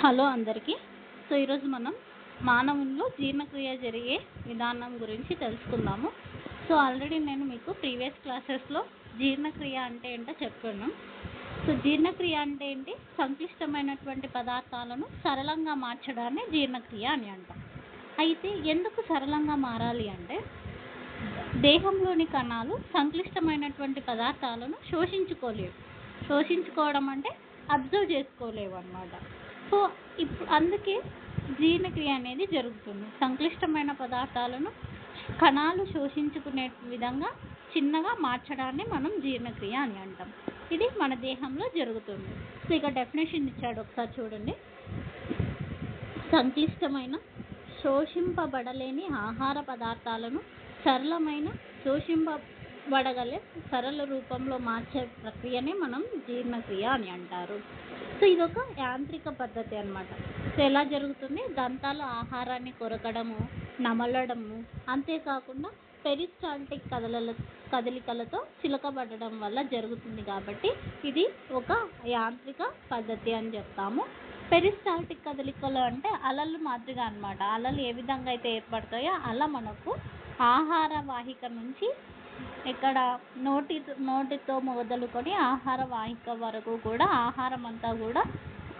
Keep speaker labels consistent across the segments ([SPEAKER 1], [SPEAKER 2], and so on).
[SPEAKER 1] Hello అందరికీ. So ఈరోజు మనం మానవుల్లో జీర్ణక్రియ జరిగే విధానం గురించి తెలుసుకుందాము. సో ఆల్రెడీ నేను మీకు ప్రీవియస్ క్లాసెస్లో జీర్ణక్రియ అంటే ఏంటో చెప్పాను. సో జీర్ణక్రియ అంటే ఏంటి? సంక్లిష్టమైనటువంటి పదార్థాలను సరళంగా మార్చడాన్ని జీర్ణక్రియ అని అంటాం. అయితే ఎందుకు సరళంగా మారాలి అంటే దేహంలోని కణాలు సంక్లిష్టమైనటువంటి పదార్థాలను శోషించుకోలేవు. శోషించుకోవడం అంటే అబ్జర్వ్ చేసుకోలేవు అన్నమాట. సో ఇప్పుడు అందుకే జీర్ణక్రియ అనేది జరుగుతుంది. సంక్లిష్టమైన పదార్థాలను కణాలు శోషించుకునే విధంగా చిన్నగా మార్చడాన్ని మనం జీర్ణక్రియ అని అంటాం. ఇది మన దేహంలో జరుగుతుంది. సో ఇక డెఫినేషన్ ఇచ్చాడు ఒకసారి చూడండి. సంక్లిష్టమైన శోషింపబడలేని ఆహార పదార్థాలను సరళమైన శోషింపబడగలే సరళ రూపంలో మార్చే ప్రక్రియనే మనం జీర్ణక్రియ అని అంటారు. సో ఇదొక యాంత్రిక పద్ధతి అన్నమాట. సో ఎలా జరుగుతుంది? దంతాలు ఆహారాన్ని కొరకడము నమలడము అంతేకాకుండా పెరిస్టాల్టిక్ కదలల కదలికలతో చిలకబడడం వల్ల జరుగుతుంది కాబట్టి ఇది ఒక యాంత్రిక పద్ధతి అని చెప్తాము. పెరిస్టాల్టిక్ కదలికలు అంటే అలలు మాదిరిగా అనమాట అలలు ఏ విధంగా అయితే ఏర్పడతాయో అలా మనకు ఆహార వాహిక నుంచి ఇక్కడ నోటి నోటితో మొదలుకొని ఆహార వాహిక వరకు కూడా ఆహారం అంతా కూడా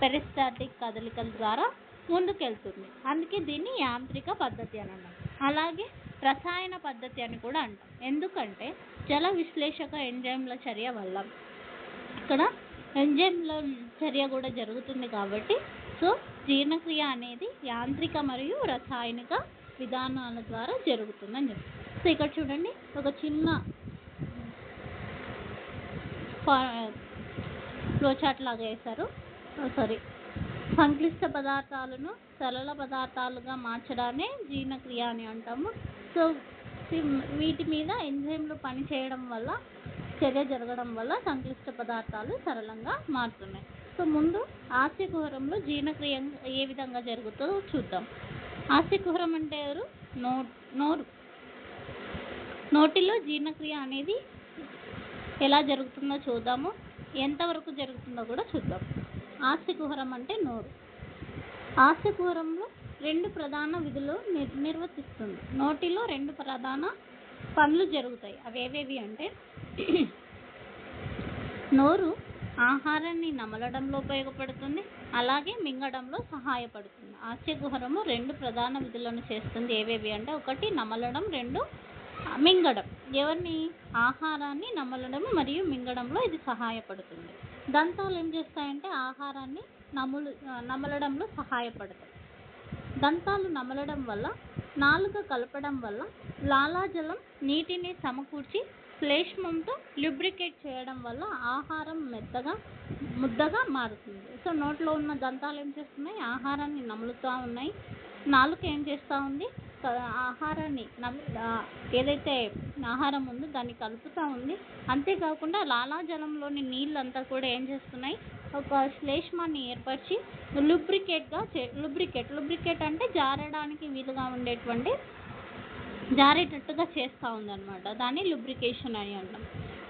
[SPEAKER 1] పెరిస్టాటిక్ కదలికల ద్వారా ముందుకెళ్తుంది. అందుకే దీన్ని యాంత్రిక పద్ధతి అని అన్నాం అలాగే రసాయన పద్ధతి అని కూడా అంటాం. ఎందుకంటే జల విశ్లేషక ఎంజైమ్ల చర్య వల్ల ఇక్కడ ఎంజైమ్ల చర్య కూడా జరుగుతుంది కాబట్టి సో జీర్ణక్రియ అనేది యాంత్రిక మరియు రసాయనిక విధానాల ద్వారా జరుగుతుందని చెప్తాం. సో ఇక్కడ చూడండి ఒక చిన్న ఫ్లోచార్ట్ లాగా వేశారు. సారీ. సంక్లిష్ట పదార్థాలను సరళ పదార్థాలుగా మార్చడాన్ని జీర్ణక్రియ అని అంటాము. సో వీటి మీద ఎంజైమ్లు పనిచేయడం వల్ల చర్య జరగడం వల్ల సంక్లిష్ట పదార్థాలు సరళంగా మారుతున్నాయి. సో ముందు ఆస్యకుహరంలో జీర్ణక్రియ ఏ విధంగా జరుగుతుందో చూద్దాం. ఆస్యకుహరం అంటే ఎవరు? నోరు నోరు. నోటిలో జీర్ణక్రియ అనేది ఎలా జరుగుతుందో చూద్దాము. ఎంతవరకు జరుగుతుందో కూడా చూద్దాం. ఆస్తికుహరం అంటే నోరు. ఆస్తికుహరంలో రెండు ప్రధాన విధులు నిర్వర్తిస్తుంది. నోటిలో రెండు ప్రధాన పనులు జరుగుతాయి. అవి ఏవేవి అంటే నోరు ఆహారాన్ని నమలడంలో ఉపయోగపడుతుంది. అలాగే మింగడంలో సహాయపడుతుంది. ఆస్యకుహరము రెండు ప్రధాన విధులను చేస్తుంది. ఏవేవి అంటే ఒకటి నమలడం రెండు మింగడం. ఎవరిని? ఆహారాన్ని నమలడం మరియు మింగడంలో ఇది సహాయపడుతుంది. దంతాలు ఏం చేస్తాయంటే ఆహారాన్ని నములు నమలడంలో సహాయపడతాయి. దంతాలు నమలడం వల్ల నాలుక కలపడం వల్ల లాలాజలం నీటిని సమకూర్చి శ్లేష్మంతో లుబ్రికేట్ చేయడం వల్ల ఆహారం మెత్తగా ముద్దగా మారుతుంది. సో నోట్లో ఉన్న దంతాలు ఏం చేస్తున్నాయి? ఆహారాన్ని నములుతూ ఉన్నాయి. నాలుక ఏం చేస్తూ ఉంది? ఆహారాన్ని నమ్మి ఏదైతే ఆహారం ఉందో దాన్ని కలుపుతూ ఉంది. అంతేకాకుండా లాలాజలంలోని నీళ్ళంతా కూడా ఏం చేస్తున్నాయి? ఒక శ్లేష్మాన్ని ఏర్పరిచి లుబ్రికేట్గా చే లుబ్రికేట్ లుబ్రికేట్ అంటే జారడానికి వీలుగా ఉండేటువంటి జారేటట్టుగా చేస్తూ ఉందన్నమాట. దాన్ని లుబ్రికేషన్ అని అంటాం.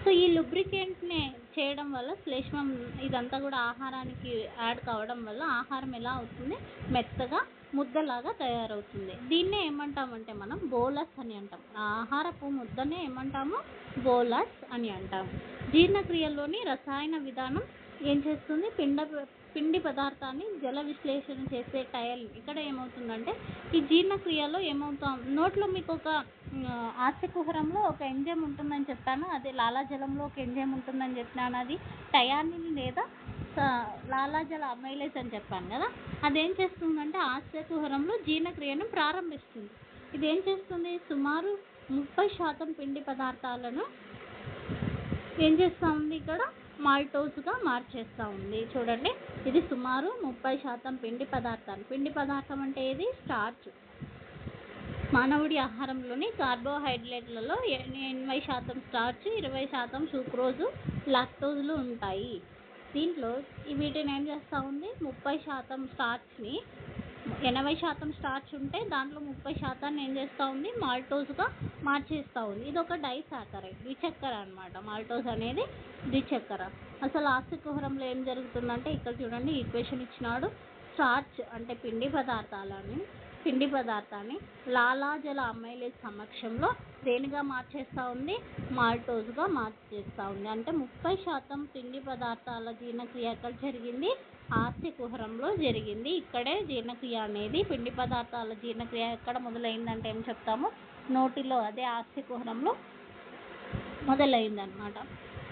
[SPEAKER 1] సో ఈ లుబ్రికెంట్ని చేయడం వల్ల శ్లేష్మం ఇదంతా కూడా ఆహారానికి యాడ్ కావడం వల్ల ఆహారం ఎలా అవుతుంది? మెత్తగా ముద్దలాగా తయారవుతుంది. దీన్నే ఏమంటామంటే మనం బోలస్ అని అంటాం. ఆహారపు ముద్దనే ఏమంటాము? బోలస్ అని అంటాం. జీర్ణక్రియలోని రసాయన విధానం ఏం చేస్తుంది? పిండ పిండి పదార్థాన్ని జల విశ్లేషణ చేసే టయల్ ఇక్కడ ఏమవుతుందంటే ఈ జీర్ణక్రియలో ఏమవుతాం? నోట్లో మీకు ఒక ఆస్యకుహరంలో ఒక ఎంజైమ్ ఉంటుందని చెప్పాను? అదే లాలాజలంలో ఒక ఎంజైమ్ ఉంటుందని చెప్పినాను? అది టయానిన్ లేదా లాలాజల అమైలేజ్ అని చెప్పాను కదా? అదేం చేస్తుందంటే ఆస్యకుహరంలో జీర్ణక్రియను ప్రారంభిస్తుంది. ఇది ఏం చేస్తుంది? సుమారు ముప్పై శాతం పిండి పదార్థాలను ఏం చేస్తూ ఉంది ఇక్కడ? మాల్టోస్గా మార్చేస్తూ ఉంది. చూడండి ఇది సుమారు ముప్పై శాతం పిండి పదార్థాలు. పిండి పదార్థం అంటే ఏది? స్టార్చ్. మానవుడి ఆహారంలోని కార్బోహైడ్రేట్లలో ఎనభై శాతం స్టార్చ్ ఇరవై శాతం సూక్రోజు లాక్టోజులు ఉంటాయి. దీంట్లో వీటిని ఏం చేస్తూ ఉంది? ముప్పై శాతం స్టార్చ్ని ఎనభై శాతం స్టార్చ్ ఉంటే దాంట్లో ముప్పై శాతాన్ని ఏం చేస్తూ ఉంది? మాల్టోస్గా మార్చేస్తూ ఉంది. ఇది ఒక డైసాకరైడ్ ద్విచక్కెర అనమాట మాల్టోస్ అనేది ద్విచక్కెర. అసలు ఆస్తికుహరంలో ఏం జరుగుతుందంటే ఇక్కడ చూడండి ఈక్వేషన్ ఇచ్చినాడు. స్టార్చ్ అంటే పిండి పదార్థాలని పిండి పదార్థాన్ని లాలాజల అమైలేజ్ సమక్షంలో దేనిగా మార్చేస్తూ ఉంది? మాల్టోజ్గా మార్చేస్తూ ఉంది. అంటే ముప్పై శాతం పిండి పదార్థాల జీర్ణక్రియ ఎక్కడ జరిగింది? ఆస్తి కుహరంలో జరిగింది. ఇక్కడే జీర్ణక్రియ అనేది పిండి పదార్థాల జీర్ణక్రియ ఎక్కడ మొదలైందంటే ఏం చెప్తాము? నోటిలో అదే ఆస్తి కుహరంలో మొదలైందనమాట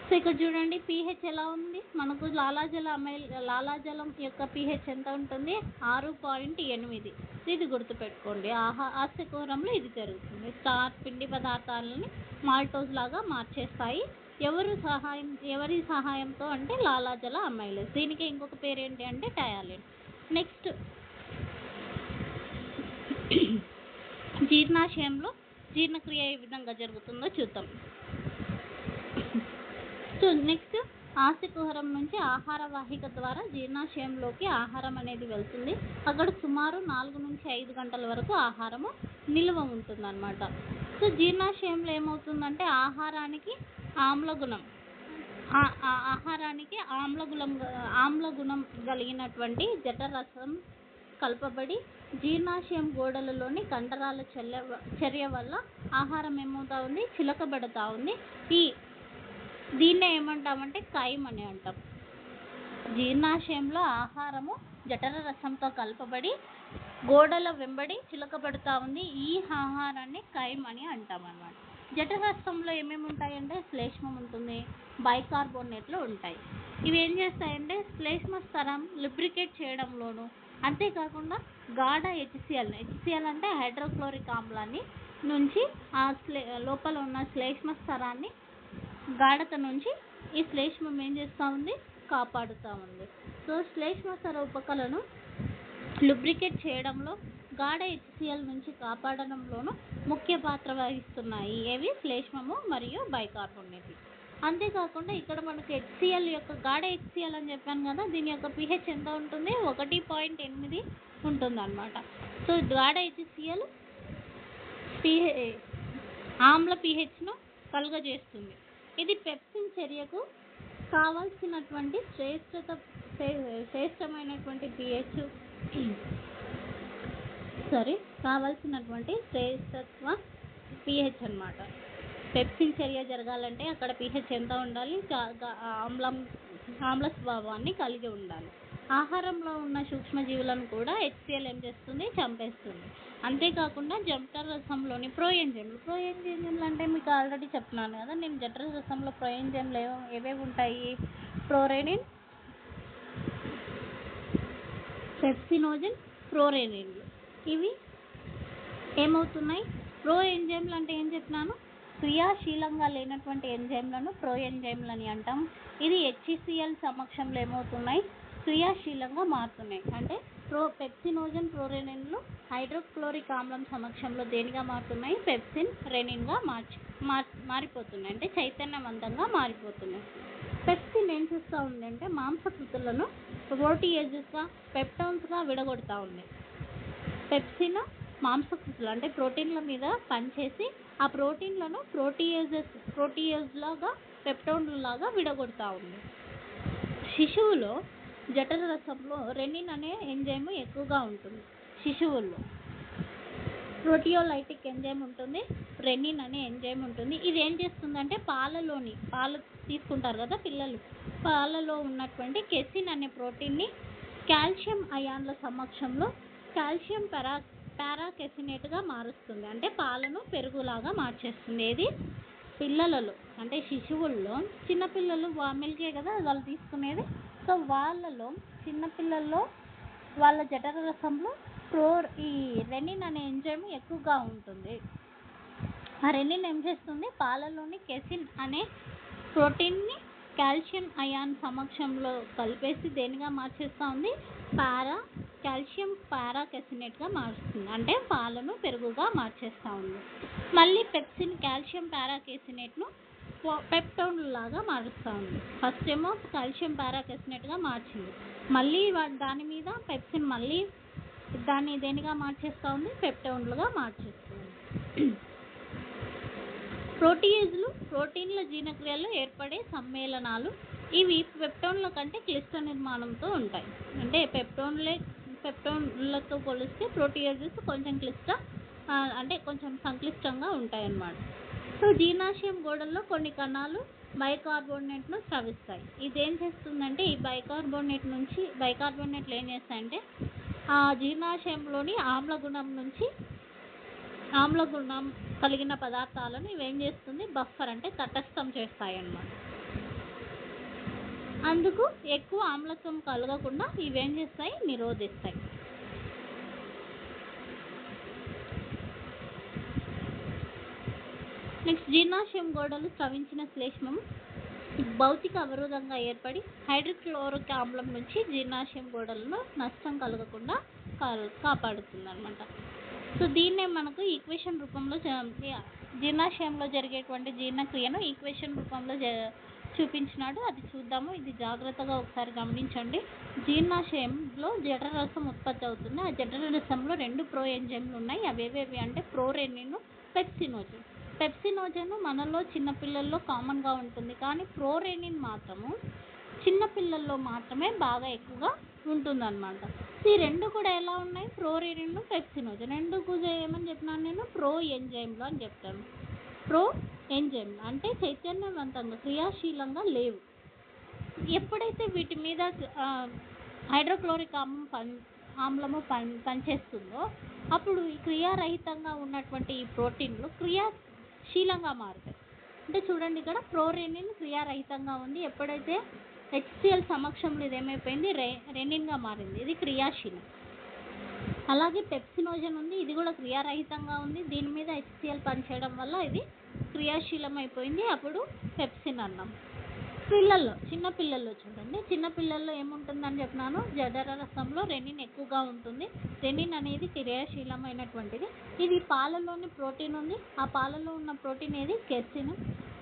[SPEAKER 1] సో ఇక్కడ చూడండి పీహెచ్ ఎలా ఉంది? మనకు లాలాజల అమైల్ లాలాజలం యొక్క పీహెచ్ ఎంత ఉంటుంది? ఆరు పాయింట్ ఎనిమిది. ఇది గుర్తుపెట్టుకోండి. ఆహా ఆస్తి కుహరంలో ఇది జరుగుతుంది. స్టార్ పిండి పదార్థాలని మాల్టోజ్ లాగా మార్చేస్తాయి. ఎవరు సహాయం ఎవరి సహాయంతో అంటే లాలాజల అమ్మాయిలు. దీనికి ఇంకొక పేరు ఏంటి అంటే టయాలిన్. నెక్స్ట్ జీర్ణాశయంలో జీర్ణక్రియ ఏ విధంగా జరుగుతుందో చూద్దాం. సో నెక్స్ట్ ఆస్తికుహరం నుంచి ఆహార వాహిక ద్వారా జీర్ణాశయంలోకి ఆహారం అనేది వెళ్తుంది. అక్కడ సుమారు నాలుగు నుంచి ఐదు గంటల వరకు ఆహారము నిల్వ ఉంటుందన్నమాట. సో జీర్ణాశయంలో ఏమవుతుందంటే ఆహారానికి ఆమ్లగుణం. ఆహారానికి ఆమ్లగుణం ఆమ్లగుణం కలిగినటువంటి జఠరసం కలపబడి జీర్ణాశయం గోడలలోని కండరాల చర్య చర్య వల్ల ఆహారం ఏమవుతా ఉంది? చిలకబడతా ఉంది. ఈ దీన్నే ఏమంటామంటే కైమ్ అని అంటాం. జీర్ణాశయంలో ఆహారము జఠర రసంతో కలపబడి గోడల వెంబడి చిలకబడుతూ ఉంది. ఈ ఆహారాన్ని కైమ్ అని అంటాం అన్నమాట జఠరస్థంలో ఏమేమి ఉంటాయంటే శ్లేష్మం ఉంటుంది బైకార్బోనేట్లు ఉంటాయి. ఇవి ఏం చేస్తాయంటే శ్లేష్మ స్థలం లిబ్రికేట్ చేయడంలోను అంతేకాకుండా గాఢ హెచ్సిఎల్ హెచ్సిఎల్ అంటే హైడ్రోక్లోరిక్ ఆమ్లాన్ని నుంచి ఆ శ్లే లోపల ఉన్న శ్లేష్మ స్థలాన్ని గాఢత నుంచి ఈ శ్లేష్మం ఏం చేస్తూ ఉంది? కాపాడుతూ ఉంది. సో శ్లేష్మ స్థల ఉపకలను లుబ్రికేట్ చేయడంలో గాఢ హెచ్సిఎల్ నుంచి కాపాడడంలోనూ ముఖ్య పాత్ర వహిస్తున్నాయి. ఏవి? శ్లేష్మము మరియు బైకార్బోనేట్ అంతేకాకుండా ఇక్కడ మనకు హెచ్సిఎల్ యొక్క గాఢ హెచ్సిఎల్ అని చెప్పాను కదా దీని యొక్క పిహెచ్ ఎంత ఉంటుంది? ఒకటి పాయింట్ ఎనిమిది ఉంటుంది అనమాట సో గాఢ హెచ్సిఎల్ పిహె ఆమ్ల పిహెచ్ను కలుగజేస్తుంది. ఇది పెప్సిన్ చర్యకు కావాల్సినటువంటి శ్రేష్టత శ్రేష్టమైనటువంటి పిహెచ్ సారీ కావాల్సినటువంటి శ్రేష్టత్వ పిహెచ్ అన్నమాట. పెప్సిన్ చర్య జరగాలంటే అక్కడ పిహెచ్ ఎంత ఉండాలి? ఆమ్లం ఆమ్ల స్వభావాన్ని కలిగి ఉండాలి. ఆహారంలో ఉన్న సూక్ష్మజీవులను కూడా హెచ్సిఎల్ ఏం చేస్తుంది? చంపేస్తుంది. అంతేకాకుండా జఠర రసంలోని ప్రోఎంజైమ్లు ప్రోఎంజైమ్లు అంటే మీకు ఆల్రెడీ చెప్తున్నాను కదా నేను జఠర రసంలో ప్రోఎంజైమ్లు ఏవో ఏవేవి ఉంటాయి? ప్రోరేనిన్ సెప్సినోజన్ ప్రోరేనిన్లు ఇవి ఏమవుతున్నాయి? ప్రో ఎంజైమ్లు అంటే ఏం చెప్పినాను క్రియాశీలంగా లేనటువంటి ఎంజైమ్లను ప్రో ఎంజైమ్లు అని అంటాం. ఇది హెచ్సిఎల్ సమక్షంలో ఏమవుతున్నాయి? క్రియాశీలంగా మారుతున్నాయి. అంటే ప్రో పెప్సినోజన్ ప్రోరెనిన్లు హైడ్రోక్లోరిక్ ఆమ్లం సమక్షంలో దేనిగా మారుతున్నాయి? పెప్సిన్ రెనిన్గా మార్చి మార్ మారిపోతున్నాయి. అంటే చైతన్యవంతంగా మారిపోతున్నాయి. పెప్సిన్ ఏం చేస్తూ ఉందంటే మాంసకృతులను ప్రోటీయేజెస్గా పెప్టోన్స్గా విడగొడతా ఉంది. పెప్సిన్ మాంసకృతులు అంటే ప్రోటీన్ల మీద పనిచేసి ఆ ప్రోటీన్లను ప్రోటీయేజెస్ ప్రోటీయేజ్ లాగా పెప్టోన్లు లాగా విడగొడతా ఉంది. శిశువులో జఠర రసంలో రెనిన్ అనే ఎంజైమ్ ఎక్కువగా ఉంటుంది. శిశువుల్లో ప్రోటియోలైటిక్ ఎంజైమ్ ఉంటుంది రెనిన్ అనే ఎంజైమ్ ఉంటుంది. ఇది ఏం చేస్తుందంటే పాలలోని పాలు తీసుకుంటారు కదా పిల్లలు పాలలో ఉన్నటువంటి కెసిన్ అనే ప్రోటీన్ని కాల్షియం అయాన్ల సమక్షంలో కాల్షియం పరా పారాకెసినేట్గా మారుస్తుంది. అంటే పాలను పెరుగులాగా మార్చేస్తుంది. ఏది? పిల్లలలో అంటే శిశువుల్లో. చిన్నపిల్లలు వా మిల్కే కదా వాళ్ళు తీసుకునేది. సో వాళ్ళలో చిన్నపిల్లల్లో వాళ్ళ జఠర రసంలో ప్రో ఈ రెనిన్ అనే ఎంజైమ్ ఎక్కువగా ఉంటుంది. ఆ రెనిన్ ఏం చేస్తుంది? పాలలోని కెసిన్ అనే ప్రోటీన్ని కాల్షియం అయాన్ సమక్షంలో కలిపేసి దేనిగా మార్చేస్తూ ఉంది? పారా కాల్షియం పారాకెసినేట్గా మారుస్తుంది. అంటే పాలను పెరుగుగా మార్చేస్తూ ఉంది. మళ్ళీ పెప్సిన్ కాల్షియం పారాకెసినేట్ను పెప్టోన్ లాగా మారుస్తూ ఉంది. ఫస్ట్ ఏమో కాల్షియం పారాకెసినేట్గా మార్చింది. మళ్ళీ వా- దాని మీద పెప్సిన్ మళ్ళీ దాన్ని దేనిగా మార్చేస్తూ ఉంది? పెప్టోన్లుగా మార్చేస్తుంది. ప్రోటీయేజ్లు ప్రోటీన్ల జీర్ణక్రియలో ఏర్పడే సమ్మేళనాలు ఇవి పెప్టోన్ల కంటే క్లిష్ట నిర్మాణంతో ఉంటాయి. అంటే పెప్టోన్లే పెప్టోన్లతో పోలిస్తే ప్రోటీయేజెస్ కొంచెం క్లిష్ట అంటే కొంచెం సంక్లిష్టంగా ఉంటాయన్నమాట. సో జీర్ణాశయం గోడల్లో కొన్ని కణాలు బైకార్బోనేట్ను స్రవిస్తాయి. ఇది ఏం చేస్తుందంటే ఈ బైకార్బోనేట్ నుంచి బైకార్బోనేట్లు ఏం చేస్తాయంటే ఆ జీర్ణాశయంలోని ఆమ్ల గుణం నుంచి ఆమ్ల గుణం కలిగిన పదార్థాలను ఇవేం చేస్తుంది? బఫర్ అంటే తటస్థం చేస్తాయి అన్నమాట అందుకు ఎక్కువ ఆమ్లత్వం కలగకుండా ఇవేం చేస్తాయి? నిరోధిస్తాయి. నెక్స్ట్ జీర్ణాశయం గోడలు స్రవించిన శ్లేష్మం భౌతిక అవరోధంగా ఏర్పడి హైడ్రోక్లోరిక్ ఆమ్లం నుంచి జీర్ణాశయం గోడలను నష్టం కలగకుండా కాపాడుతుంది అనమాట సో దీన్నే మనకు ఈక్వేషన్ రూపంలో జీర్ణాశయంలో జరిగేటువంటి జీర్ణక్రియను ఈక్వేషన్ రూపంలో చూపించినాడు. అది చూద్దాము. ఇది జాగ్రత్తగా ఒకసారి గమనించండి. జీర్ణాశయంలో జఠరరసం ఉత్పత్తి అవుతుంది. ఆ జఠరరసంలో రెండు ప్రో ఎంజైమ్లు ఉన్నాయి. అవేవేవి అంటే ప్రోరెనిన్ పెప్సినోజన్ పెప్సినోజన్ మనలో చిన్నపిల్లల్లో కామన్గా ఉంటుంది. కానీ ప్రోరెనిన్ మాత్రము చిన్నపిల్లల్లో మాత్రమే బాగా ఎక్కువగా ఉంటుందన్నమాట. ఈ రెండు కూడా ఎలా ఉన్నాయి? ప్రోరెనిన్ పెప్సినోజన్ రెండు కూడా ఏమని చెప్పినాను నేను? ప్రో ఎంజైమ్లు అని చెప్తాను ప్రో ఎంజైమ్లు. అంటే చైతన్యవంతంగా క్రియాశీలంగా లేవు. ఎప్పుడైతే వీటి మీద హైడ్రోక్లోరిక్ ఆమ్లం పని ఆమ్లము పని పనిచేస్తుందో అప్పుడు ఈ క్రియారహితంగా ఉన్నటువంటి ఈ ప్రోటీన్లు క్రియాశీలంగా మారుతాయి. అంటే చూడండి ఇక్కడ ప్రోరేనిన్ క్రియారహితంగా ఉంది. ఎప్పుడైతే హెచ్సిఎల్ సమక్షంలో ఇది ఏమైపోయింది రె రెనిన్గా మారింది. ఇది క్రియాశీలం. అలాగే పెప్సినోజన్ ఉంది. ఇది కూడా క్రియారహితంగా ఉంది. దీని మీద హెచ్సిఎల్ పనిచేయడం వల్ల ఇది క్రియాశీలం అయిపోయింది అప్పుడు పెప్సిన్ అన్నాం. పిల్లల్లో చిన్న పిల్లల్లో చూడండి. చిన్న పిల్లల్లో ఏముంటుందని చెప్పినాను. జఠర రసంలో రెనిన్ ఎక్కువగా ఉంటుంది. రెనిన్ అనేది క్రియాశీలమైనటువంటిది. ఇది పాలలోని ప్రోటీన్ ఉంది. ఆ పాలలో ఉన్న ప్రోటీన్ ఏది? కెసిన్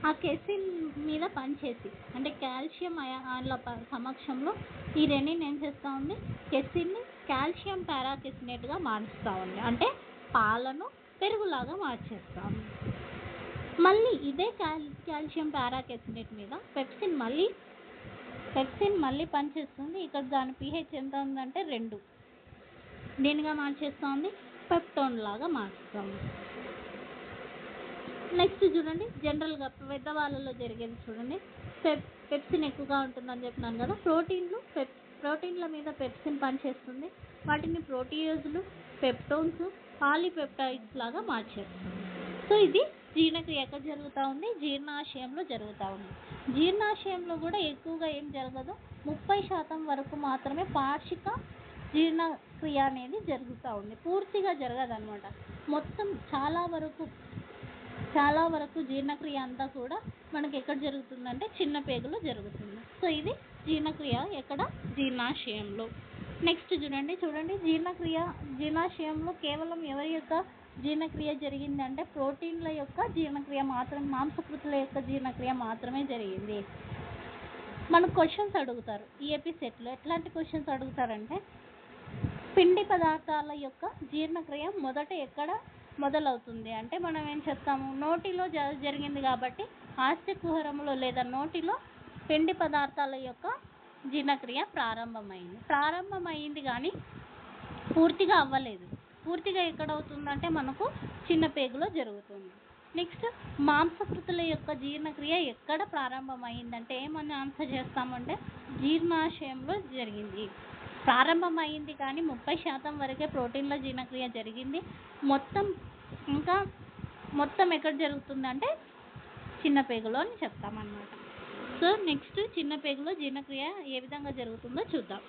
[SPEAKER 1] ఆ కెసిన్ మీద పనిచేసి అంటే కాల్షియం అయాన్ల సమక్షంలో ఈ రెనిన్ ఏం చేస్తూ ఉంది? కెసిన్ని కాల్షియం పారాకెసినేట్గా మారుస్తూ ఉంది. అంటే పాలను పెరుగులాగా మార్చేస్తూ ఉంది. మళ్ళీ ఇదే కాల్ కాల్షియం పారాకెసినేట్ మీద పెప్సిన్ మళ్ళీ పెప్సిన్ మళ్ళీ పనిచేస్తుంది. ఇక్కడ దాని పిహెచ్ ఎంత ఉందంటే రెండు. దేనిగా మార్చేస్తుంది? పెప్టోన్ లాగా మారుస్తుంది నెక్స్ట్ చూడండి. జనరల్గా పెద్దవాళ్ళలో జరిగేది చూడండి. పెప్ పెప్సిన్ ఎక్కువగా ఉంటుందని చెప్పినాను కదా. ప్రోటీన్లు పెప్ ప్రోటీన్ల మీద పెప్సిన్ పనిచేస్తుంది. వాటిని ప్రోటీయోజులు పెప్టోన్స్ పాలీపెప్టైడ్స్ లాగా మార్చేస్తుంది. సో ఇది జీర్ణక్రియ ఎక్కడ జరుగుతూ ఉంది జీర్ణాశయంలో జరుగుతూ ఉంది. జీర్ణాశయంలో కూడా ఎక్కువగా ఏం జరగదు. ముప్పై శాతం వరకు మాత్రమే పార్షిక జీర్ణక్రియ అనేది జరుగుతూ ఉంది. పూర్తిగా జరగదు అనమాట మొత్తం చాలా వరకు చాలా వరకు జీర్ణక్రియ అంతా కూడా మనకి ఎక్కడ జరుగుతుందంటే చిన్న పేగులో జరుగుతుంది. సో ఇది జీర్ణక్రియ ఎక్కడ? జీర్ణాశయంలో. నెక్స్ట్ చూడండి చూడండి. జీర్ణక్రియ జీర్ణాశయంలో కేవలం ఎవరి యొక్క జీర్ణక్రియ జరిగిందంటే ప్రోటీన్ల యొక్క జీర్ణక్రియ మాత్రం మాంసకృతుల యొక్క జీర్ణక్రియ మాత్రమే జరిగింది. మనకు క్వశ్చన్స్ అడుగుతారు. ఈ ఎపిసెట్లో ఎట్లాంటి క్వశ్చన్స్ అడుగుతారంటే పిండి పదార్థాల యొక్క జీర్ణక్రియ మొదట ఎక్కడ మొదలవుతుంది? అంటే మనం ఏం చెప్తాము నోటిలో జ జరిగింది కాబట్టి ఆస్తి కుహరంలో లేదా నోటిలో పిండి పదార్థాల యొక్క జీర్ణక్రియ ప్రారంభమైంది. ప్రారంభమైంది కానీ పూర్తిగా అవ్వలేదు. పూర్తిగా ఎక్కడ అవుతుందంటే మనకు చిన్న పేగులో జరుగుతుంది. నెక్స్ట్ మాంసకృతుల యొక్క జీర్ణక్రియ ఎక్కడ ప్రారంభమైందంటే ఏమని ఆన్సర్ చేస్తామంటే జీర్ణాశయంలో జరిగింది. ప్రారంభమైంది కానీ ముప్పై శాతం వరకే ప్రోటీన్ల జీర్ణక్రియ జరిగింది. మొత్తం ఇంకా మొత్తం ఎక్కడ జరుగుతుందంటే చిన్న పేగులో అని చెప్తామన్నమాట. సో నెక్స్ట్ చిన్న పేగులో జీర్ణక్రియ ఏ విధంగా జరుగుతుందో చూద్దాం.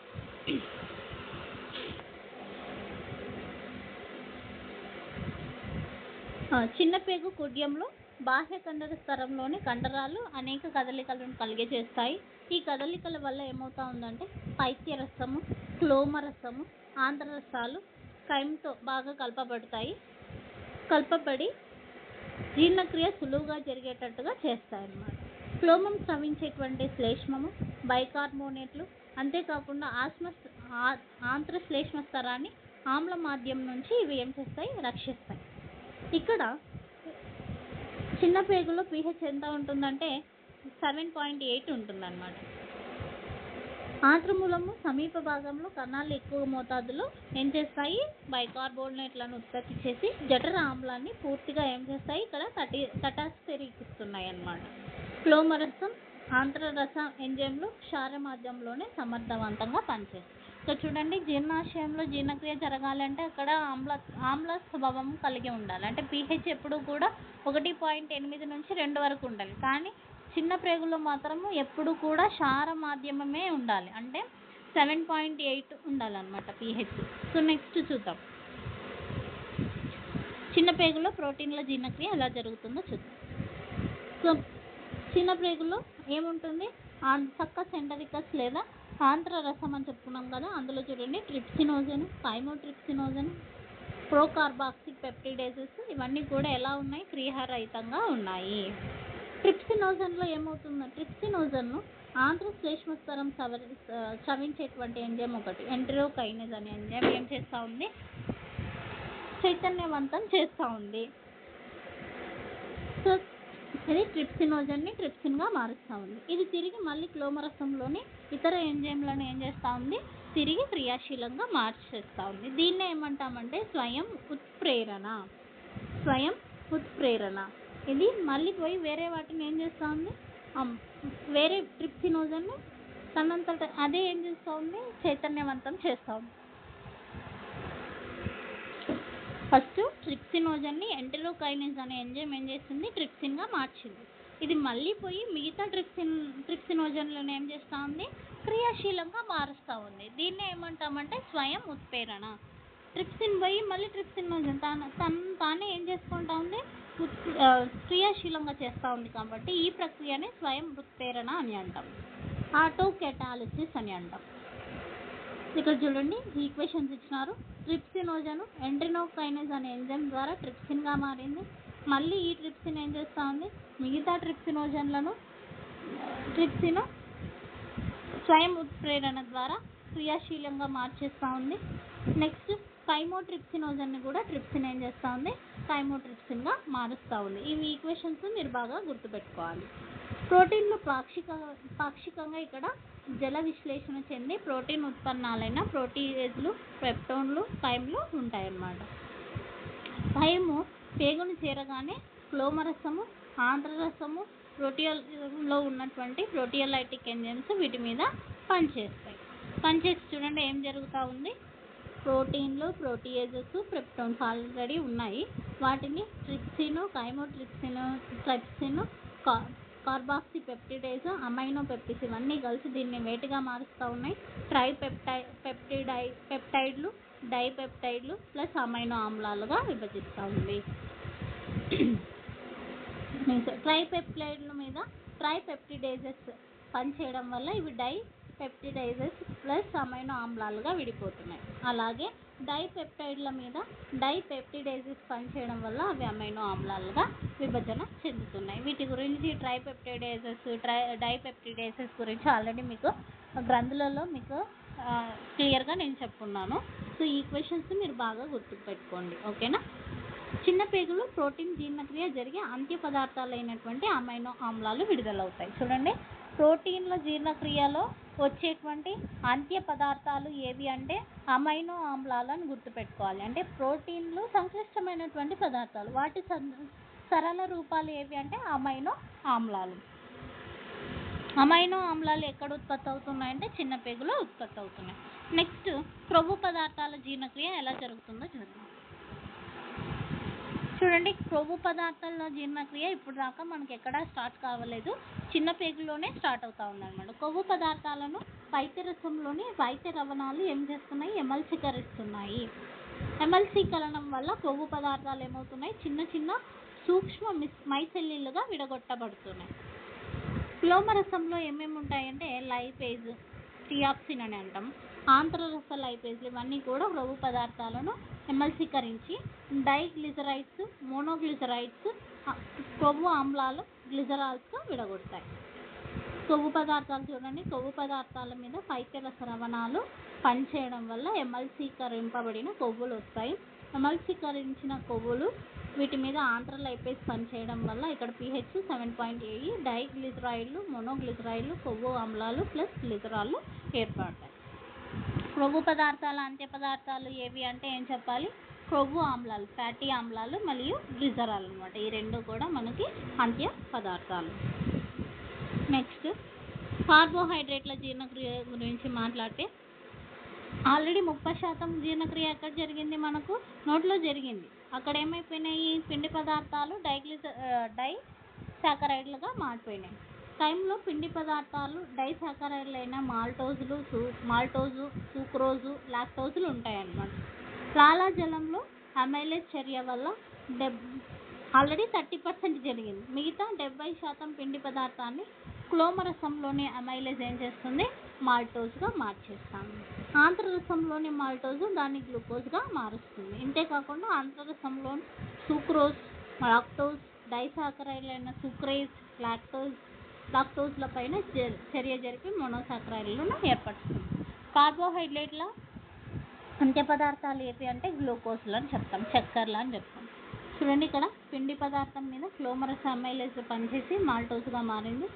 [SPEAKER 1] చిన్న పేగు కుడ్యంలో బాహ్య కండర స్థరంలోని కండరాలు అనేక కదలికలను కలిగజేస్తాయి ఈ కదలికల వల్ల ఏమవుతా ఉందంటే పైత్యరసము క్లోమరసము ఆంధ్రరసాలు కైమ్తో బాగా కలపబడతాయి. కలపబడి జీర్ణక్రియ సులువుగా జరిగేటట్టుగా చేస్తాయి అన్నమాట క్లోమం స్రవించేటువంటి శ్లేష్మము బైకార్బోనేట్లు అంతేకాకుండా ఆస్మ ఆంత్రశ్లేష్మ స్థరాన్ని శ్లేష్మ ఆమ్ల మాధ్యం నుంచి ఇవి ఏం చేస్తాయి రక్షిస్తాయి. ఇక్కడ చిన్న పేగులో పిహెచ్ ఎంత ఉంటుందంటే సెవెన్ పాయింట్ ఎయిట్ ఉంటుందన్నమాట. ఆంత్రమూలము సమీప భాగంలో కణాలు ఎక్కువ మోతాదులో ఏం చేస్తాయి బైకార్బోనేట్లను ఉత్పత్తి చేసి జఠర ఆమ్లాన్ని పూర్తిగా ఏం చేస్తాయి ఇక్కడ తటి తటస్థిరీకిస్తున్నాయి అన్నమాట క్లోమరసం ఆంత్రరస ఎంజైమ్లు క్షార మాధ్యమంలోనే సమర్థవంతంగా పనిచేస్తాయి. ఇక్కడ చూడండి జీర్ణాశయంలో జీర్ణక్రియ జరగాలంటే అక్కడ ఆమ్ల ఆమ్ల స్వభావం కలిగి ఉండాలి. అంటే పీహెచ్ ఎప్పుడు కూడా ఒకటి పాయింట్ ఎనిమిది నుంచి రెండు వరకు ఉండాలి. కానీ చిన్న ప్రేగులో మాత్రము ఎప్పుడు కూడా క్షార మాధ్యమమే ఉండాలి. అంటే సెవెన్ పాయింట్ ఎయిట్ ఉండాలన్నమాట పీహెచ్. సో నెక్స్ట్ చూద్దాం. చిన్న ప్రేగులో ప్రోటీన్ల జీర్ణక్రియ ఎలా జరుగుతుందో చూద్దాం. సో చిన్న ప్రేగులో ఏముంటుంది? చక్క సెంటరికస్ లేదా ఆంత్ర రసం అని చెప్పుకున్నాం కదా అందులో చూడండి ట్రిప్సినోజన్ థైమోట్రిప్సినోజన్ ప్రోకార్బాక్సిక్ పెప్టిడేసెస్ ఇవన్నీ కూడా ఎలా ఉన్నాయి? క్రియారహితంగా ఉన్నాయి. ట్రిప్సినోజన్లో ఏమవుతుందో ట్రిప్సినోజన్ను ఆంధ్ర శ్లేష్మస్తరం సవరి చవించేటువంటి ఎంజైమ్ ఒకటి ఎంట్రోకైనజ్ అనే ఎంజైమ్ ఏం చేస్తూ ఉంది? చైతన్యవంతం చేస్తూ ఉంది. సో ఇది ట్రిప్సినోజన్ని ట్రిప్సిన్గా మారుస్తూ ఉంది. ఇది తిరిగి మళ్ళీ క్లోమరసంలోని ఇతర ఎంజైమ్లను ఏం చేస్తూ ఉంది? తిరిగి క్రియాశీలంగా మార్చేస్తూ ఉంది. దీన్నే ఏమంటామంటే స్వయం ఉత్ప్రేరణ. స్వయం ఉత్ప్రేరణ. ఇది మళ్ళీ పోయి వేరే వాటిని ఏం చేస్తూ ఉంది? వేరే ట్రిప్సినోజన్ని తనంతట అదే ఏం చేస్తూ ఉంది? చైతన్యవంతం చేస్తూ ఉంది. ఫస్ట్ ట్రిప్సినోజన్ని ఎంటెరోకైనిస్ అనే ఎంజైమ్ ఏం చేస్తుంది? ట్రిప్సిన్గా మార్చింది. ఇది మళ్ళీ పోయి మిగతా ట్రిప్సిన్ ట్రిప్సినోజన్లను ఏం చేస్తూ ఉంది? క్రియాశీలంగా మారుస్తూ ఉంది. దీన్ని ఏమంటామంటే స్వయం ఉత్ప్రేరణ ట్రిప్సిన్ పోయి మళ్ళీ ట్రిప్సినోజన్ తన తను తానే ఏం చేసుకుంటా ఉంది? ఉత్ క్రియాశీలంగా చేస్తూ ఉంది కాబట్టి ఈ ప్రక్రియనే స్వయం ఉత్ప్రేరణ అని అంటాం. ఆటో కెటాలిసిస్ అని అంటాం. ఇక్కడ చూడండి ఈక్వేషన్స్ ఇచ్చినారు. ట్రిప్సినోజన్ ఎండ్రినోకైనస్ అనే ఎంజైమ్ ద్వారా ట్రిప్సిన్గా మారింది. మళ్ళీ ఈ ట్రిప్సిన్ ఏం చేస్తూ ఉంది? మిగతా ట్రిప్సినోజన్లను ట్రిప్సిన్ స్వయం ఉత్ప్రేరణ ద్వారా క్రియాశీలంగా మార్చేస్తూ ఉంది. నెక్స్ట్ థైమోట్రిప్సినోజన్ని కూడా ట్రిప్సిన్ ఏం చేస్తూ ఉంది? థైమోట్రిప్సిన్గా మారుస్తూ ఉంది. ఇవి ఈక్వేషన్స్ మీరు బాగా గుర్తుపెట్టుకోవాలి. ప్రోటీన్లు పాక్షిక పాక్షికంగా ఇక్కడ జల విశ్లేషణ చెంది ప్రోటీన్ ఉత్పన్నాలైన ప్రోటీయేజ్లు పెప్టోన్లు థైమ్లు ఉంటాయన్నమాట. థైము పేగును చేరగానే క్లోమరసము ఆంధ్రరసము ప్రోటియోలో ఉన్నటువంటి ప్రోటియోలైటిక్ ఎంజైమ్స్ వీటి మీద పనిచేస్తాయి. పనిచేసి చూడండి ఏం జరుగుతూ ఉంది? ప్రోటీన్లు ప్రోటీయేజెస్ పెప్టోన్స్ ఆల్రెడీ ఉన్నాయి. వాటిని ట్రిప్సిన్ కైమోట్రిప్సిన్ ట్రిప్సిన్ కా కార్బాక్సీ అమైనో పెప్టిస్ ఇవన్నీ కలిసి దీన్ని వేటిగా మారుస్తూ ఉన్నాయి? ట్రై పెప్టై పెప్టిడై పెప్టైడ్లు డైపెప్టైడ్లు ప్లస్ అమైనో ఆమ్లాలుగా విభజిస్తూ ఉంది. ట్రైపెప్టైడ్ల మీద ట్రైపెప్టిడేజెస్ పనిచేయడం వల్ల ఇవి డై పెప్టిడైజెస్ ప్లస్ అమైనో ఆమ్లాలుగా విడిపోతున్నాయి. అలాగే డైపెప్టైడ్ల మీద డైపెప్టిడైజెస్ పనిచేయడం వల్ల అవి అమైనో ఆమ్లాలుగా విభజన చెందుతున్నాయి. వీటి గురించి ట్రైపెప్టిడైజెస్ ట్రై డైపెప్టిడైజెస్ గురించి ఆల్రెడీ మీకు గ్రంథులలో మీకు క్లియర్గా నేను చెప్పుకున్నాను సో ఈ క్వశ్చన్స్ మీరు బాగా గుర్తుపెట్టుకోండి. ఓకేనా? చిన్న పేగులు ప్రోటీన్ జీర్ణక్రియ జరిగే అంత్య పదార్థాలైనటువంటి అమైనో ఆమ్లాలు విడుదలవుతాయి. చూడండి. ప్రోటీన్ల జీర్ణక్రియలో వచ్చేటువంటి అంత్య పదార్థాలు ఏవి అంటే అమైనో ఆమ్లాలను గుర్తుపెట్టుకోవాలి. అంటే ప్రోటీన్లు సంక్లిష్టమైనటువంటి పదార్థాలు. వాటి సరళ రూపాలు ఏవి అంటే అమైనో ఆమ్లాలు. అమైనో ఆమ్లాలు ఎక్కడ ఉత్పత్తి అవుతున్నాయంటే చిన్న పేగులో ఉత్పత్తి అవుతున్నాయి. నెక్స్ట్ క్రొవ్వు పదార్థాల జీర్ణక్రియ ఎలా జరుగుతుందో చూద్దాం. చూడండి క్రొవ్వు పదార్థాల జీర్ణక్రియ ఇప్పుడు దాకా మనకి ఎక్కడా స్టార్ట్ కావలేదు. చిన్న పేగులోనే స్టార్ట్ అవుతా ఉందన్నమాట. కొవ్వు పదార్థాలను పైత్యరసంలోని వైద్య రవణాలు ఏం చేస్తున్నాయి? ఎమల్సీకరిస్తున్నాయి ఎమల్సీకరణం వల్ల కొవ్వు పదార్థాలు ఏమవుతున్నాయి? చిన్న చిన్న సూక్ష్మ మిస్ మైసెల్లీలుగా విడగొట్టబడుతున్నాయి. క్లోమరసంలో ఏమేమి ఉంటాయంటే లైపేజ్ టియాప్సిన్ అని అంటాం. ఆంధ్రరస లైపేజ్లు ఇవన్నీ కూడా క్రొవ్వు పదార్థాలను ఎమల్సీకరించి డైగ్లిజరైడ్స్ మోనోగ్లిజరైడ్స్ కొవ్వు ఆమ్లాలు గ్లిజరాల్స్గా విడగొడతాయి. కొవ్వు పదార్థాలు చూడండి. కొవ్వు పదార్థాల మీద పైకెల రవణాలు పనిచేయడం వల్ల ఎమల్సీకరింపబడిన కొవ్వులు వస్తాయి. ఎమల్సీకరించిన కొవ్వులు వీటి మీద ఆంధ్రలైపేస్ పనిచేయడం వల్ల ఇక్కడ పిహెచ్ సెవెన్ పాయింట్ ఎయిట్ డైగ్లిజరాయిడ్లు మోనోగ్లిజరాయిడ్లు కొవ్వు ఆమ్లాలు ప్లస్ గ్లిజరాళ్ళు ఏర్పడతాయి. కొవ్వు పదార్థాల అంత్య పదార్థాలు ఏవి అంటే ఏం చెప్పాలి? క్రొవ్వు ఆమ్లాలు ఫ్యాటీ ఆమ్లాలు మరియు గ్లిజరాల్ అనమాట ఈ రెండు కూడా మనకి అంత్య పదార్థాలు. నెక్స్ట్ కార్బోహైడ్రేట్ల జీర్ణక్రియ గురించి మాట్లాడితే ఆల్రెడీ ముప్పై శాతం జీర్ణక్రియ ఎక్కడ జరిగింది మనకు? నోట్లో జరిగింది. అక్కడ ఏమైపోయినాయి? పిండి పదార్థాలు డైగ్లిజ డై సాకరైడ్లుగా మారిపోయినాయి. టైంలో పిండి పదార్థాలు డై సాకరైడ్లు మాల్టోజులు సూ మాల్టోజు సూక్రోజు లాక్టోజులు ఉంటాయన్నమాట. లాలాజలంలో అమైలేజ్ చర్య వల్ల డెబ్ ఆల్రెడీ థర్టీ పర్సెంట్ జరిగింది. మిగతా డెబ్బై శాతం పిండి పదార్థాన్ని క్లోమరసంలోని అమైలేజ్ ఏం చేస్తుంది? మాల్టోజ్గా మార్చేస్తాము ఆంధ్రరసంలోని మాల్టోజ్ దాన్ని గ్లూకోజ్గా మారుస్తుంది. ఇంతేకాకుండా ఆంధ్రరసంలోని సూక్రోజ్ లాక్టోజ్ డైసాకరైలైన సుక్రేజ్ లాక్టోజ్ లాక్టోజ్ల పైన చర్య జరిపి మోనోసాకరైడ్లను ఏర్పరుస్తుంది. కార్బోహైడ్రేట్ల అంత్య పదార్థాలు ఏవి అంటే గ్లూకోజ్లు అని చెప్తాం చక్కెరలు అని చెప్తాం. చూడండి ఇక్కడ పిండి పదార్థం మీద క్లోమరస్ అమైలేజ్ పనిచేసి మాల్టోజ్గా మారింది.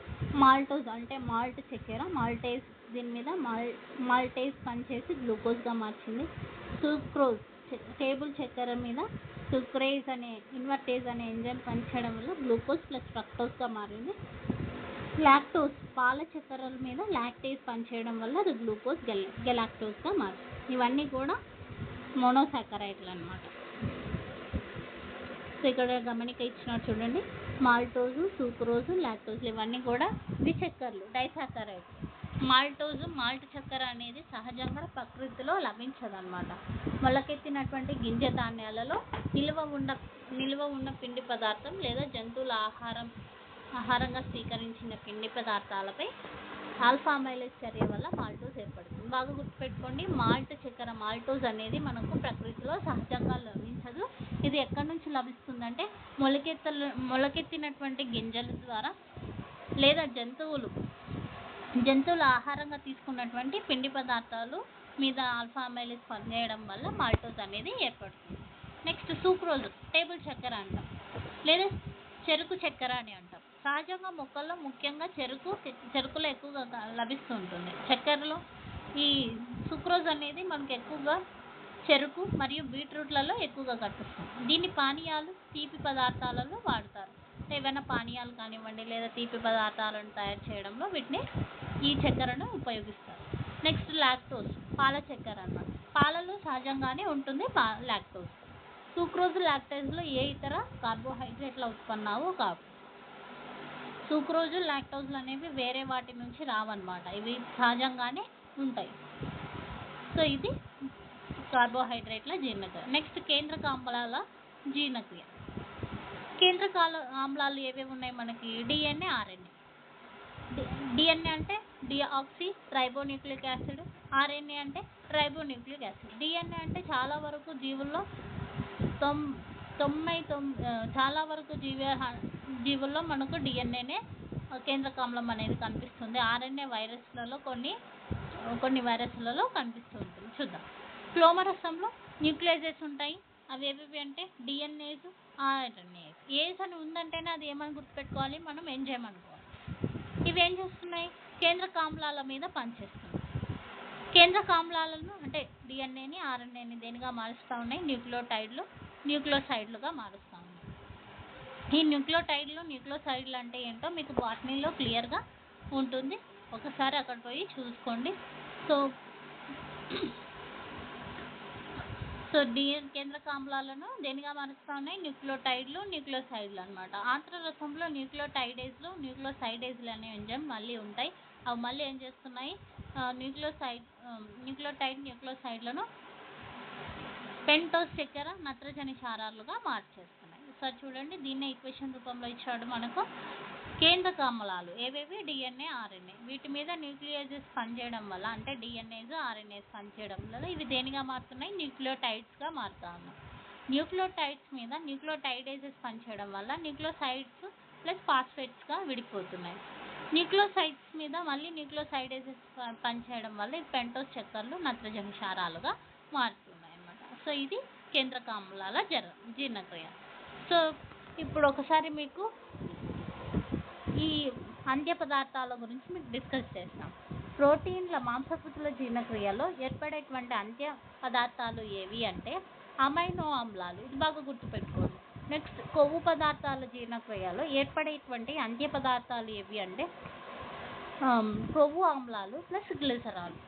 [SPEAKER 1] మాల్టోజ్ అంటే మాల్ట్ చక్కెర మాల్టేజ్ దీని మీద మాల్ మాల్టేజ్ పనిచేసి గ్లూకోజ్గా మార్చింది. సూక్రోజ్ టేబుల్ చక్కెర మీద సుక్రేజ్ అనే ఇన్వర్టేజ్ అనే ఎంజైమ్ పనిచేయడం వల్ల గ్లూకోజ్ ప్లస్ ఫ్రక్టోజ్గా మారింది. లాక్టోజ్ పాల చక్కెరల మీద లాక్టేజ్ పనిచేయడం వల్ల అది గ్లూకోజ్ గెల గెలాక్టోజ్గా మారింది ఇవన్నీ కూడా మోనోసాకరైట్లు అన్నమాట సో ఇక్కడ గమనిక ఇచ్చినారు చూడండి. మాల్టోజు సూక్రోజు లాక్టోజులు ఇవన్నీ కూడా ద్విచక్కర్లు డైసాకరైట్ మాల్టోజు మాల్ట్ చక్కెర అనేది సహజంగా ప్రకృతిలో లభించదనమాట మొలకెత్తినటువంటి గింజ ధాన్యాలలో నిల్వ ఉన్న నిల్వ ఉన్న పిండి పదార్థం లేదా జంతువుల ఆహారం ఆహారంగా స్వీకరించిన పిండి పదార్థాలపై ఆల్ఫామైలేజ్ చర్య వల్ల మాల్టోజ్ ఏర్పడుతుంది. బాగా గుర్తుపెట్టుకోండి. మాల్ట్ చక్కెర మాల్టోజ్ అనేది మనకు ప్రకృతిలో సహజంగా లభించదు. ఇది ఎక్కడి నుంచి లభిస్తుందంటే మొలకెత్తలు మొలకెత్తినటువంటి గింజల ద్వారా లేదా జంతువులు జంతువుల ఆహారంగా తీసుకున్నటువంటి పిండి పదార్థాలు మీద ఆల్ఫా పనిచేయడం వల్ల మాల్టోజ్ అనేది ఏర్పడుతుంది. నెక్స్ట్ సూక్రోజ్ టేబుల్ చక్కెర అంటాం. లేదా చెరుకు చక్కెర అని అంటాం. సహజంగా మొక్కల్లో ముఖ్యంగా చెరుకు చెరుకులో ఎక్కువగా లభిస్తుంటుంది. లభిస్తూ ఉంటుంది చక్కెరలో ఈ సుక్రోజ్ అనేది మనకు ఎక్కువగా చెరుకు మరియు బీట్రూట్లలో ఎక్కువగా కనిపిస్తుంది. దీన్ని పానీయాలు తీపి పదార్థాలలో వాడతారు. ఏవైనా పానీయాలు కానివ్వండి లేదా తీపి పదార్థాలను తయారు చేయడంలో వీటిని ఈ చక్కెరను ఉపయోగిస్తారు. నెక్స్ట్ లాక్టోస్ పాల చక్కెర అన్నమాట. పాలలో సహజంగానే ఉంటుంది పా లాక్టోస్ సూక్రోజ్ లాక్టోజ్లో ఏ ఇతర కార్బోహైడ్రేట్ల ఉత్పన్నాలు కావు. సూక్రోజు లాక్టోజ్లు అనేవి వేరే వాటి నుంచి రావన్నమాట. ఇవి సహజంగానే ఉంటాయి. సో ఇది కార్బోహైడ్రేట్ల జీర్ణక్రియ. నెక్స్ట్ కేంద్రక ఆమ్లాల జీర్ణక్రియ. కేంద్రకాల ఆమ్లాలు ఏవేవి ఉన్నాయి మనకి? డిఎన్ఏ ఆర్ఎన్ఏ డిఎన్ఏ అంటే డిఆక్సీ రైబోన్యూక్లిక్ యాసిడ్ ఆర్ఎన్ఏ అంటే రైబోన్యూక్లిక్ యాసిడ్ డిఎన్ఏ అంటే చాలా వరకు జీవుల్లో తొమ్ తొంభై తొమ్మిది చాలా వరకు జీవ జీవుల్లో మనకు డిఎన్ఏనే కేంద్రక అనేది కనిపిస్తుంది. ఆర్ఎన్ఏ వైరస్లలో కొన్ని కొన్ని వైరస్లలో కనిపిస్తూ ఉంటుంది చూద్దాం. క్లోమరసంలో న్యూక్లియజెస్ ఉంటాయి. అవి ఏవేవి అంటే డిఎన్ఏస్ ఆర్ఎన్ఏస్ ఏస్ అని ఉందంటేనే అది ఏమని గుర్తుపెట్టుకోవాలి? మనం ఏం అనుకోవాలి. ఇవి ఏం చేస్తున్నాయి? కేంద్ర కాంబ్లాల మీద పనిచేస్తుంది కేంద్ర కాంబ్లాలను అంటే డిఎన్ఏని ఆర్ఎన్ఏని దేనిగా మారుస్తూ ఉన్నాయి? న్యూక్లియోటైడ్లు న్యూక్లియోసైడ్లుగా మారుస్తూ ఉన్నాయి. ఈ న్యూక్లియోటైడ్లు న్యూక్లియోసైడ్లు అంటే ఏంటో మీకు బాటనీలో క్లియర్గా ఉంటుంది. ఒకసారి అక్కడ పోయి చూసుకోండి. సో సో డిఎన్ కేంద్రకాంబలాలను దేనిగా మారుస్తూ ఉన్నాయి న్యూక్లియోటైడ్లు న్యూక్లియోసైడ్లు అనమాట ఆంత్రరసంలో న్యూక్లియోటైడేజ్లు న్యూక్లియోసైడేజ్లు అనే ఎంజైమ్ మళ్ళీ ఉంటాయి. అవి మళ్ళీ ఏం చేస్తున్నాయి? న్యూక్లియోసైడ్ న్యూక్లియోటైడ్ న్యూక్లియోసైడ్లను పెంటోస్ చక్కెర నత్రజని క్షారాలుగా మార్చేస్తున్నాయి. ఒకసారి చూడండి దీన్నే ఈక్వేషన్ రూపంలో ఇచ్చాడు మనకు. కేంద్రకమ్లాలు ఏవేవి? డిఎన్ఏ ఆర్ఎన్ఏ వీటి మీద న్యూక్లియోజెస్ పనిచేయడం వల్ల అంటే డిఎన్ఏస్ ఆర్ఎన్ఏస్ పనిచేయడం వల్ల ఇవి దేనిగా మారుతున్నాయి? న్యూక్లియోటైడ్స్గా మారుతా ఉన్నాయి న్యూక్లియోటైడ్స్ మీద న్యూక్లియోటైడేజెస్ పనిచేయడం వల్ల న్యూక్లియోసైడ్స్ ప్లస్ ఫాస్ఫేట్స్గా విడిపోతున్నాయి. న్యూక్లియోసైడ్స్ మీద మళ్ళీ న్యూక్లియోసైడేజెస్ పనిచేయడం వల్ల ఈ పెంటోస్ చక్కర్లు నత్రజని క్షారాలుగా మారుతున్నాయి అన్నమాట. సో ఇది కేంద్రక జర జీర్ణక్రియ. సో ఇప్పుడు ఒకసారి మీకు ఈ అంత్య పదార్థాల గురించి మీకు డిస్కస్ చేస్తాం. ప్రోటీన్ల మాంసకృతుల జీర్ణక్రియలో ఏర్పడేటువంటి అంత్య పదార్థాలు ఏవి అంటే అమైనో ఆమ్లాలు ఇది బాగా గుర్తుపెట్టుకోండి. నెక్స్ట్ కొవ్వు పదార్థాల జీర్ణక్రియలో ఏర్పడేటువంటి అంత్య పదార్థాలు ఏవి అంటే కొవ్వు ఆమ్లాలు ప్లస్ గ్లిసరాలు.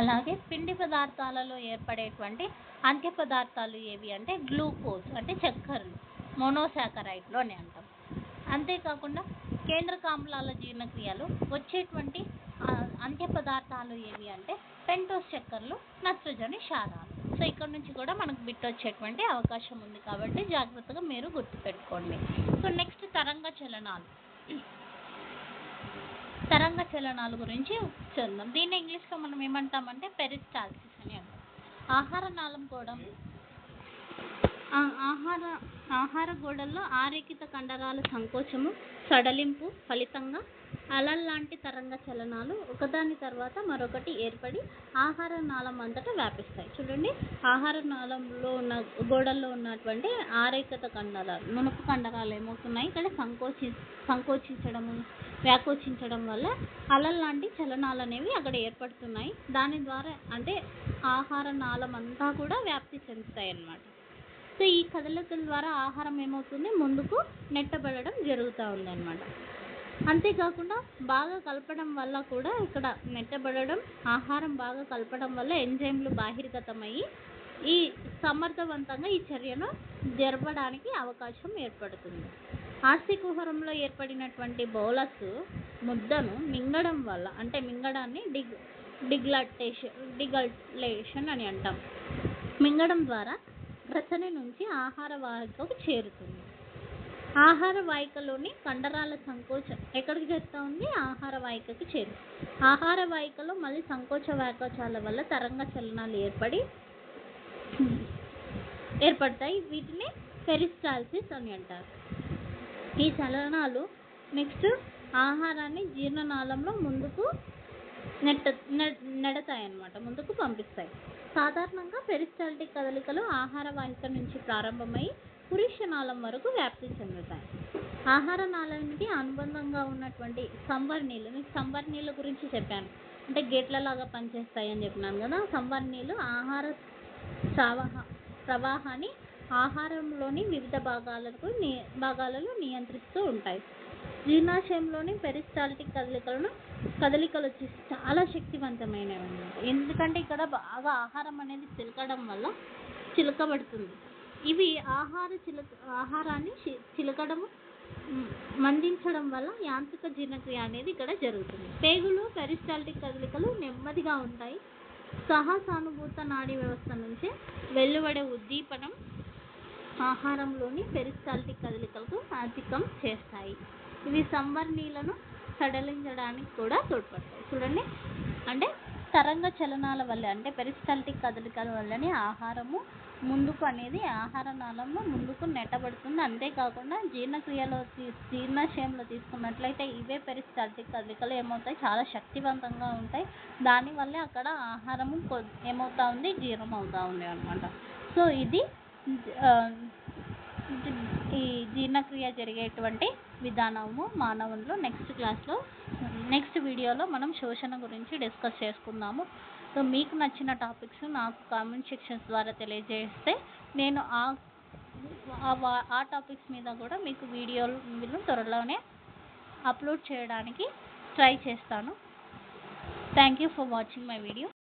[SPEAKER 1] అలాగే పిండి పదార్థాలలో ఏర్పడేటువంటి అంత్య పదార్థాలు ఏవి అంటే గ్లూకోజ్ అంటే చక్కెరలు మోనోసాకరైడ్లు అని అంటాం. అంతేకాకుండా కేంద్రక జీర్ణక్రియలు జీర్ణక్రియలో వచ్చేటువంటి అంత్య పదార్థాలు ఏవి అంటే పెంటోస్ చక్కర్లు నత్రజని క్షారాలు. సో ఇక్కడ నుంచి కూడా మనకు బిట్ వచ్చేటువంటి అవకాశం ఉంది కాబట్టి జాగ్రత్తగా మీరు గుర్తుపెట్టుకోండి. సో నెక్స్ట్ తరంగ చలనాలు. తరంగ చలనాల గురించి చూద్దాం దీన్ని ఇంగ్లీష్లో మనం ఏమంటామంటే పెరిస్టాల్సిస్ అని అంటాం. ఆహార నాళం కూడా ఆహార ఆహార గోడల్లో ఆరేకిత కండరాల సంకోచము సడలింపు ఫలితంగా అలల్ లాంటి తరంగ చలనాలు ఒకదాని తర్వాత మరొకటి ఏర్పడి ఆహార నాళం అంతటా వ్యాపిస్తాయి. చూడండి ఆహార నాళంలో ఉన్న గోడల్లో ఉన్నటువంటి ఆరేకత కండరాలు నునుపు కండరాలు ఏమవుతున్నాయి? ఇక్కడ సంకోచి సంకోచించడము వ్యాకోచించడం వల్ల అలల్ లాంటి చలనాలు అనేవి అక్కడ ఏర్పడుతున్నాయి. దాని ద్వారా అంటే ఆహార నాళం అంతా కూడా వ్యాప్తి చెందుతాయి అన్నమాట సో ఈ కదలికల ద్వారా ఆహారం ఏమవుతుంది? ముందుకు నెట్టబడడం జరుగుతూ ఉందన్నమాట. అంతేకాకుండా బాగా కలపడం వల్ల కూడా ఇక్కడ నెట్టబడడం ఆహారం బాగా కలపడం వల్ల ఎంజైమ్లు బాహిర్గతమయ్యి ఈ సమర్థవంతంగా ఈ చర్యను జరపడానికి అవకాశం ఏర్పడుతుంది. ఆస్తికుహరంలో ఏర్పడినటువంటి బౌలస్ ముద్దను మింగడం వల్ల అంటే మింగడాన్ని డిగ్ డిగ్లటేషన్ డిగల్టేషన్ అని అంటాం. మింగడం ద్వారా రచన నుంచి ఆహార వాహికకు చేరుతుంది. ఆహార వాహికలోని కండరాల సంకోచం ఎక్కడికి చేస్తూ ఉంది? ఆహార వాహికకి చేరు ఆహార వాహికలో మళ్ళీ సంకోచ వ్యాకోచాల వల్ల తరంగ చలనాలు ఏర్పడి ఏర్పడతాయి. వీటిని పెరిస్టాల్సిస్ అని అంటారు. ఈ చలనాలు నెక్స్ట్ ఆహారాన్ని జీర్ణనాళంలో ముందుకు నెట్ట నె- నెడతాయి అన్నమాట ముందుకు పంపిస్తాయి. సాధారణంగా పెరిస్టాల్టిక్ కదలికలు ఆహార వాహిక నుంచి ప్రారంభమై పురుష నాళం వరకు వ్యాప్తి చెందుతాయి. ఆహార నాళానికి అనుబంధంగా ఉన్నటువంటి సంవర్ణీలు మీకు సంవర్ణీల గురించి చెప్పాను. అంటే గేట్లలాగా పనిచేస్తాయి అని చెప్పినాను కదా సంవర్ణీలు ఆహార ప్రవాహ ప్రవాహాన్ని ఆహారంలోని వివిధ భాగాలకు భాగాలలో నియంత్రిస్తూ ఉంటాయి. జీర్ణాశయంలోని పెరిస్టాల్టిక్ కదలికలను కదలికలు వచ్చేసి చాలా శక్తివంతమైనవి అన్నమాట ఎందుకంటే ఇక్కడ బాగా ఆహారం అనేది చిలకడం వల్ల చిలకబడుతుంది. ఇవి ఆహార చిలక ఆహారాన్ని చి- చిలకడము మందించడం వల్ల యాంత్రిక జీర్ణక్రియ అనేది ఇక్కడ జరుగుతుంది. పేగులు పెరిస్టాల్టిక్ కదలికలు నెమ్మదిగా ఉంటాయి. సహసానుభూత నాడీ వ్యవస్థ నుంచే వెలువడే ఉద్దీపనం ఆహారంలోని పెరిస్టాల్టిక్ కదలికలకు అధికం చేస్తాయి. ఇవి సంవర్ణీలను సడలించడానికి కూడా తోడ్పడతాయి. చూడండి. అంటే తరంగ చలనాల వల్ల అంటే పెరిస్టాల్టిక్ కదలికల వల్లనే ఆహారము ముందుకు అనేది ఆహార నాళము ముందుకు నెట్టబడుతుంది. అంతేకాకుండా జీర్ణక్రియలో తీ- జీర్ణాశయంలో తీసుకున్నట్లయితే ఇవే పెరిస్టాల్టిక్ కదలికలు ఏమవుతాయి? చాలా శక్తివంతంగా ఉంటాయి. దానివల్లే అక్కడ ఆహారము ఏమవుతా ఉంది? జీర్ణం అవుతూ ఉంది అనమాట సో ఇది ఈ జీర్ణక్రియ జరిగేటువంటి విధానము మానవుల్లో నెక్స్ట్ క్లాస్లో నెక్స్ట్ వీడియోలో మనం శోషణ గురించి డిస్కస్ చేసుకుందాము. సో మీకు నచ్చిన టాపిక్స్ నాకు కామెంట్ సెక్షన్స్ ద్వారా తెలియజేస్తే నేను ఆ ఆ వా- ఆ టాపిక్స్ మీద కూడా మీకు వీడియోలు త్వరలోనే అప్లోడ్ చేయడానికి ట్రై చేస్తాను. Thank you for watching my video